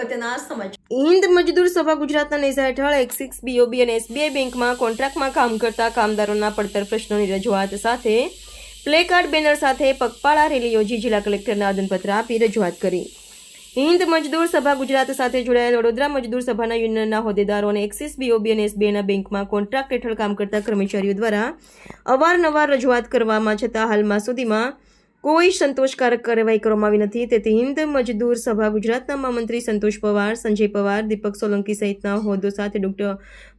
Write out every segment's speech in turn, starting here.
અગત્યના સમાચાર. હિન્દ મજદૂર સભા ગુજરાતના નેજા હેઠળ એક્સિક્સ બીઓબી અને એસબીઆઈ બેંકમાં કોન્ટ્રાક્ટમાં કામ કરતા કામદારોના પડતર પ્રશ્નોની રજૂઆત સાથે પ્લેકાર્ડ બેનર સાથે પગપાળા રેલી યોજી જિલ્લા કલેક્ટરને આદનપત્ર આપી રજૂઆત કરી. હિન્દ મજદૂર સભા ગુજરાત સાથે જોડાયેલ વડોદરા મજદૂર સભાના યુનિયનના હોદ્દેદારો અને એક્સિસ બીઓબી અને એસબીઆઈના બેંકમાં કોન્ટ્રાક્ટ હેઠળ કામ કરતા કર્મચારીઓ દ્વારા અવારનવાર રજૂઆત કરવામાં છતાં હાલમાં સુધીમાં કોઈ સંતોષકારક કાર્યવાહી કરવામાં આવી નથી. તેથી હિન્દ મજદૂર સભા ગુજરાતના મહામંત્રી સંતોષ પવાર, સંજય પવાર, દીપક સોલંકી સહિતના હોદ્દો સાથે ડોક્ટર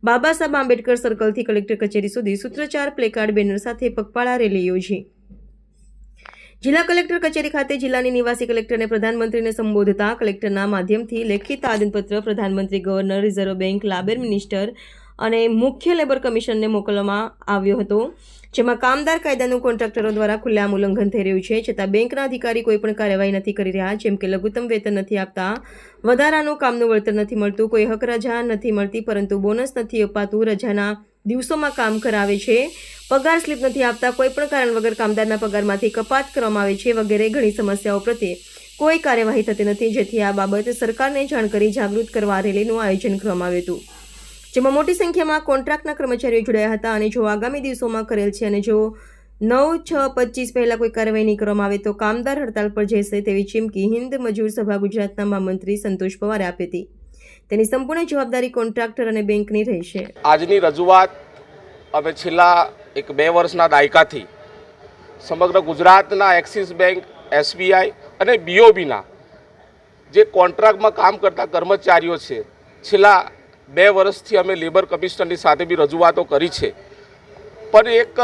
બાબા સાહેબ આંબેડકર સર્કલથી કલેક્ટર કચેરી સુધી સૂત્રચાર પ્લેકાર્ડ બેનર સાથે પગપાળા રેલી યોજી. જિલ્લા કલેક્ટર કચેરી ખાતે જિલ્લાની નિવાસી કલેક્ટરને પ્રધાનમંત્રીને સંબોધતા કલેક્ટરના માધ્યમથી લેખિત આદનપત્ર પ્રધાનમંત્રી governor reserve bank, labour minister અને મુખ્ય લેબર કમિશનને મોકલવામાં આવ્યો હતો. જેમાં કામદાર કાયદાનું કોન્ટ્રાક્ટરો દ્વારા ખુલ્લામ ઉલ્લંઘન થઈ રહ્યું છે, છતાં બેંકના અધિકારી કોઈ પણ કાર્યવાહી નથી કરી રહ્યા, જેમ કે લઘુત્તમ વેતન નથી આપતા, વધારાનું કામનું વળતર નથી મળતું, કોઈ હક રજા નથી મળતી, પરંતુ બોનસ નથી અપાતું, રજાના દિવસોમાં કામ કરાવે છે, પગાર સ્લીપ નથી આપતા, કોઈ પણ કારણ વગર કામદારના પગારમાંથી કપાત કરવામાં આવે છે વગેરે ઘણી સમસ્યાઓ પ્રત્યે કોઈ કાર્યવાહી થતી નથી. જેથી આ બાબત સરકારને જાણ કરી જાગૃત કરવા રેલીનું આયોજન કરવામાં આવ્યું હતું. જેમાં મોટી સંખ્યામાં કોન્ટ્રાક્ટના કર્મચારીઓ જોડાયા હતા અને જો આગામી દિવસોમાં કરેલ છે અને જો નવ, છ, પચીસ પહેલા કોઈ કાર્યવાહી નહીં કરવામાં આવે તો કામદાર હડતાલ પર જશે તેવી ચીમકી હિન્દ મજૂર સભા ગુજરાતના મહામંત્રી સંતોષ પવારે આપી હતી. તેની સંપૂર્ણ જવાબદારી કોન્ટ્રાક્ટર અને બેંકની રહેશે. આજની રજૂઆત અમે છેલ્લા એક બે વર્ષના દાયકાથી સમગ્ર ગુજરાતના એક્સિસ બેંક, એસબીઆઈ અને બીઓબીના જે કોન્ટ્રાક્ટમાં કામ કરતા કર્મચારીઓ છે, છેલ્લા બે વર્ષથી અમે લેબર કમિશનરની સાથે બી રજૂઆતો કરી છે. પણ એક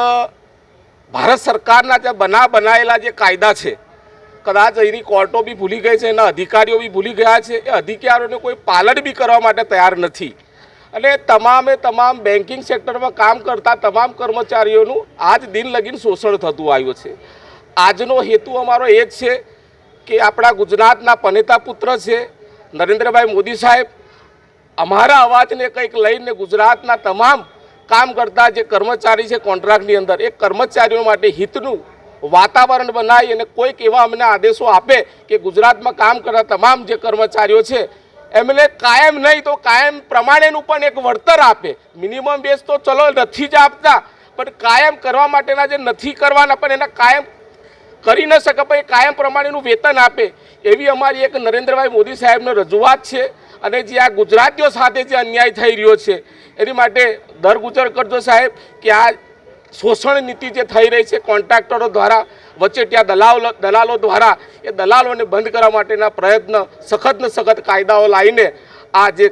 ભારત સરકારના જે બના બનાવેલા જે કાયદા છે, કદાચ એની કોર્ટો બી ભૂલી ગઈ છે, એના અધિકારીઓ બી ભૂલી ગયા છે, એ અધિકારીઓને કોઈ પાલન બી કરવા માટે તૈયાર નથી. અને તમામે તમામ બેન્કિંગ સેક્ટરમાં કામ કરતા તમામ કર્મચારીઓનું આજ દિન લગીન શોષણ થતું આવ્યું છે. આજનો હેતુ અમારો એ જ છે કે આપણા ગુજરાતના પનેતા પુત્ર છે, નરેન્દ્રભાઈ મોદી સાહેબ અમારા અવાજને કંઈક લઈને ગુજરાતના તમામ કામ કરતા જે કર્મચારી છે કોન્ટ્રાક્ટની અંદર, એ કર્મચારીઓ માટે હિતનું વાતાવરણ બનાવી અને કોઈક એવા અમને આદેશો આપે કે ગુજરાતમાં કામ કરતા તમામ જે કર્મચારીઓ છે, એમને કાયમ નહીં તો કાયમ પ્રમાણેનું પણ એક વળતર આપે. મિનિમમ બેઝ તો ચલો નથી જ આપતા, પણ કાયમ કરવા માટેના જે નથી કરવાના પણ એના કાયમ કરી ન શકે પણ એ કાયમ પ્રમાણેનું વેતન આપે. એવી અમારી એક નરેન્દ્રભાઈ મોદી સાહેબનો રજૂઆત છે. અને જે આ ગુજરાતીઓ સાથે જે અન્યાય થઈ રહ્યો છે, એની માટે દર ગુજર કરજો સાહેબ કે આ શોષણ નીતિ જે થઈ રહી છે, કોન્ટ્રાક્ટરો દ્વારા વચ્ચે ત્યાં દલાલો દલાલો દ્વારા એ દલાલોને બંધ કરવા માટેના પ્રયત્ન સખત ને સખત કાયદાઓ લાવીને આ જે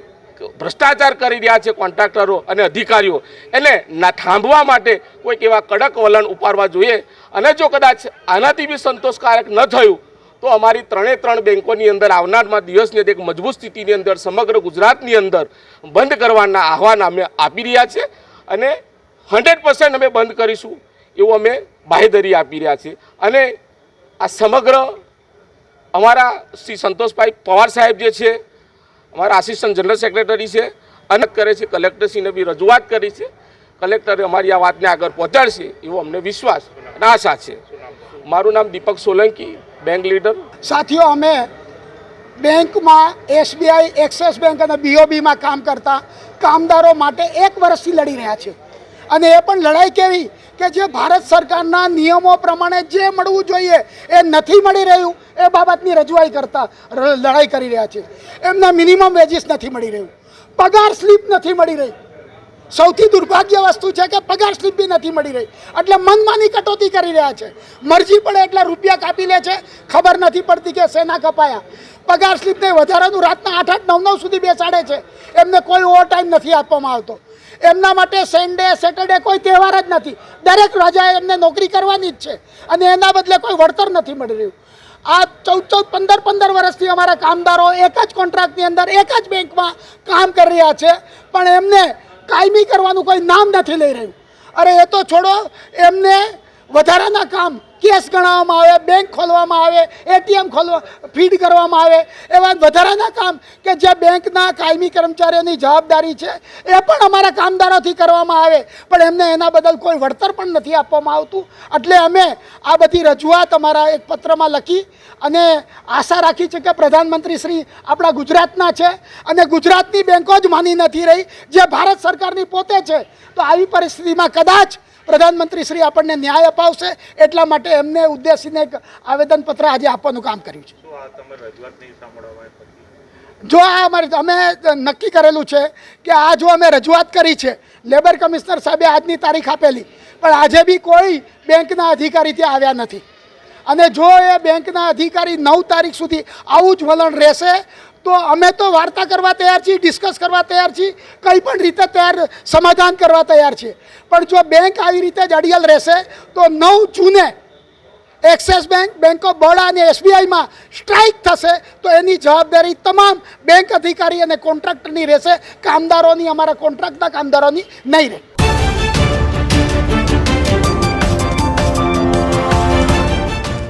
ભ્રષ્ટાચાર કરી રહ્યા છે કોન્ટ્રાક્ટરો અને અધિકારીઓ, એને ના થાંભવા માટે કોઈક એવા કડક વલણ ઉપાડવા જોઈએ. અને જો કદાચ આનાથી બી સંતોષકારક ન થયું તો અમારી ત્રણે ત્રણ બેંકોની અંદર આવનારમાં દિવસની એક મજબૂત સ્થિતિની અંદર સમગ્ર ગુજરાતની અંદર બંધ કરવાના આહવાન અમે આપી રહ્યા છે અને હંડ્રેડ પર્સન્ટ અમે બંધ કરીશું એવું અમે બાહેધરી આપી રહ્યા છીએ. અને આ સમગ્ર અમારા શ્રી સંતોષભાઈ પવાર સાહેબ જે છે, અમારા આસિસ્ટન્ટ જનરલ સેક્રેટરી છે અને કરે છે, કલેક્ટરશ્રીને બી રજૂઆત કરી છે. કલેક્ટરે અમારી આ વાતને આગળ પહોંચાડશે એવો અમને વિશ્વાસ અને આશા છે. મારું નામ દીપક સોલંકી બેંક લીડર સાથીઓ, અમે બેંકમાં એસબીઆઈ એક્સિસ બેંક અને બીઓબીમાં કામ કરતા કામદારો માટે એક વર્ષથી લડી રહ્યા છે અને એ પણ લડાઈ કેવી કે જે ભારત સરકારના નિયમો પ્રમાણે જે મળવું જોઈએ એ નથી મળી રહ્યું, એ બાબતની રજૂઆઈ કરતા લડાઈ કરી રહ્યા છે એમના મિનિમમ વેજીસ નથી મળી રહ્યું. પગાર સ્લીપ નથી મળી રહી. સૌથી દુર્ભાગ્ય વસ્તુ છે કે પગાર સ્લીપ બી નથી મળી રહી. એટલે મનમાની કટોતી કરી રહ્યા છે. મરજી પડે એટલે રૂપિયા કાપી લે છે. ખબર નથી પડતી કે શેના કપાયા. પગાર સ્લીપને વધારાનું રાતના આઠ આઠ નવ નવ સુધી બેસાડે છે. એમને કોઈ ઓવર ટાઈમ નથી આપવામાં આવતો. એમના માટે સન્ડે સેટરડે કોઈ તહેવાર જ નથી. દરેક રજાએ એમને નોકરી કરવાની જ છે. અને એના બદલે કોઈ વળતર નથી મળી રહ્યું. આ ચૌદ ચૌદ પંદર પંદર વર્ષથી અમારા કામદારો એક જ કોન્ટ્રાક્ટની અંદર એક જ બેંકમાં કામ કરી રહ્યા છે. પણ એમને કાયમી કરવાનું કોઈ નામ નથી લઈ રહ્યું. અરે એ તો છોડો એમને વધારાના કામ કેસ ગણાવવામાં આવે, બેંક ખોલવામાં આવે, એટીએમ ખોલવા, ફીડ કરવામાં આવે, એવા વધારાના કામ કે જે બેંકના કાયમી કર્મચારીઓની જવાબદારી છે, એ પણ અમારા કામદારોથી કરવામાં આવે. પણ એમને એના બદલ કોઈ વળતર પણ નથી આપવામાં આવતું. એટલે અમે આ બધી રજૂઆત અમારા એક પત્રમાં લખી અને આશા રાખી છે કે પ્રધાનમંત્રી શ્રી આપણા ગુજરાતના છે અને ગુજરાતની બેંકો જ માની નથી રહી. જે ભારત સરકારની પોતે છે, તો આવી પરિસ્થિતિમાં કદાચ પ્રધાનમંત્રી શ્રી આપણને ન્યાય અપાવશે એટલા માટે એમને ઉદ્દેશીને એક આવેદનપત્ર આજે આપવાનું કામ કર્યું છે. જો આ અમારે અમે નક્કી કરેલું છે કે આ જો અમે રજૂઆત કરી છે લેબર કમિશનર સાહેબે આજની તારીખ આપેલી પણ આજે બી કોઈ બેંકના અધિકારી ત્યાં આવ્યા નથી. અને જો એ બેંકના અધિકારી નવ તારીખ સુધી આવું જ વલણ રહેશે તો અમે તો વાર્તા કરવા તૈયાર છીએ ડિસ્કસ કરવા તૈયાર છીએ, કંઈ પણ રીતે તૈયાર, સમાધાન કરવા તૈયાર છીએ. પણ જો બેંક આવી રીતે જ અડિયલ રહેશે, તો નવ જૂને Axis bank bank of Baroda અને એસબીઆઈમાં સ્ટ્રાઇક થશે, તો એની જવાબદારી તમામ બેંક અધિકારી અને કોન્ટ્રાક્ટરની રહેશે. કામદારોની, અમારા કોન્ટ્રાક્ટના કામદારોની નહીં રહે.